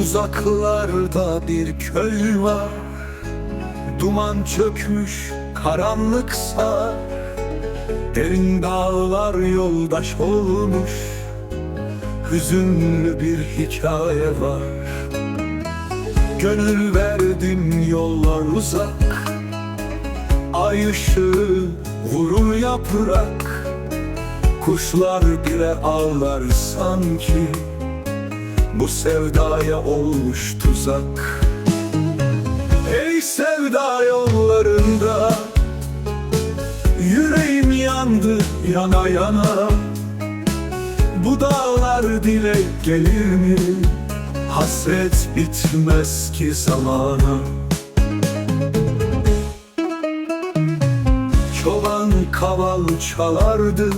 Uzaklarda bir köy var. Duman çökmüş karanlıksa Derin dağlar yoldaş olmuş. Hüzünlü bir hikaye var. Gönül verdim yollar uzak. Ay ışığı vurur yaprak. Kuşlar bile ağlar sanki Bu sevdaya olmuş tuzak. Ey sevda yollarında Yüreğim yandı yana yana. Bu dağlar dile gelir mi? Hasret bitmez ki zamana. Çoban kaval çalardı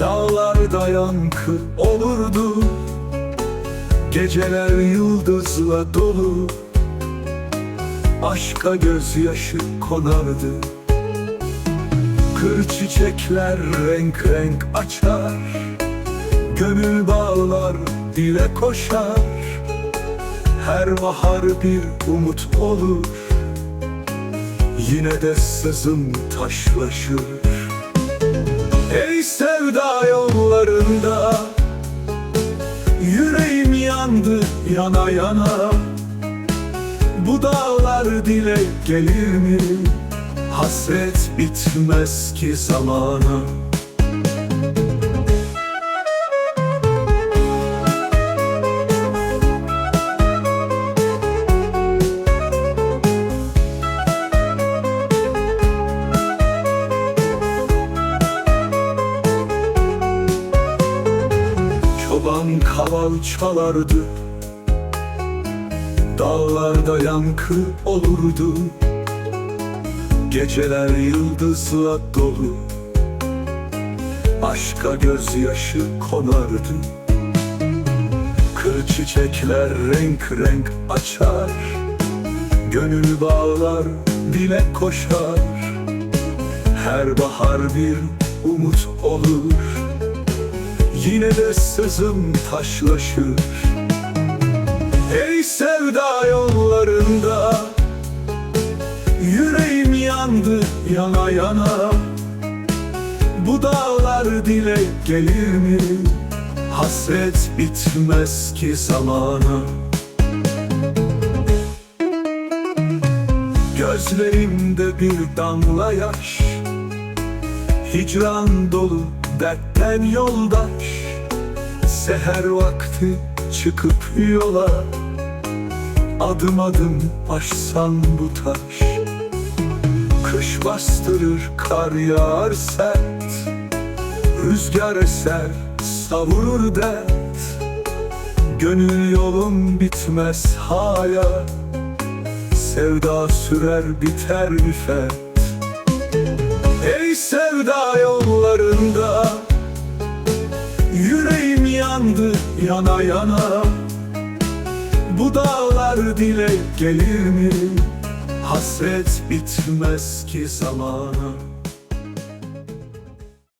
Dağlarda yankı olurdu Geceler yıldızla dolu. Aşka gözyaşı konardı. Kır çiçekler renk renk açar. Gönül bağlar dile koşar. Her bahar bir umut olur. Yine de sızım taşlaşır. Ey sevda yollarında yana yana. Bu dağlar dile gelir mi? Hasret bitmez ki zamana. Çoban kaval çalardı Dağlarda yankı olurdu. Geceler yıldızla dolu. Aşka gözyaşı konardı. Kır çiçekler renk renk açar. Gönül bağlar dile koşar. Her bahar bir umut olur. Yine de sızım taşlaşır Ey sevda yollarında Yüreğim yandı yana yana. Bu dağlar dile gelir mi? Hasret bitmez ki zamana. Gözlerimde bir damla yaş. Hicran dolu dertten yoldaş. Seher vakti çıkıp yola Adım adım aşsan bu taş. Kış bastırır kar yağar sert Rüzgar eser savurur dert. Gönül yolum bitmez hala Sevda sürer biter müfet Ey sevda yollarında yana yana Bu dağlar dile gelir mi? Hasret bitmez ki zamana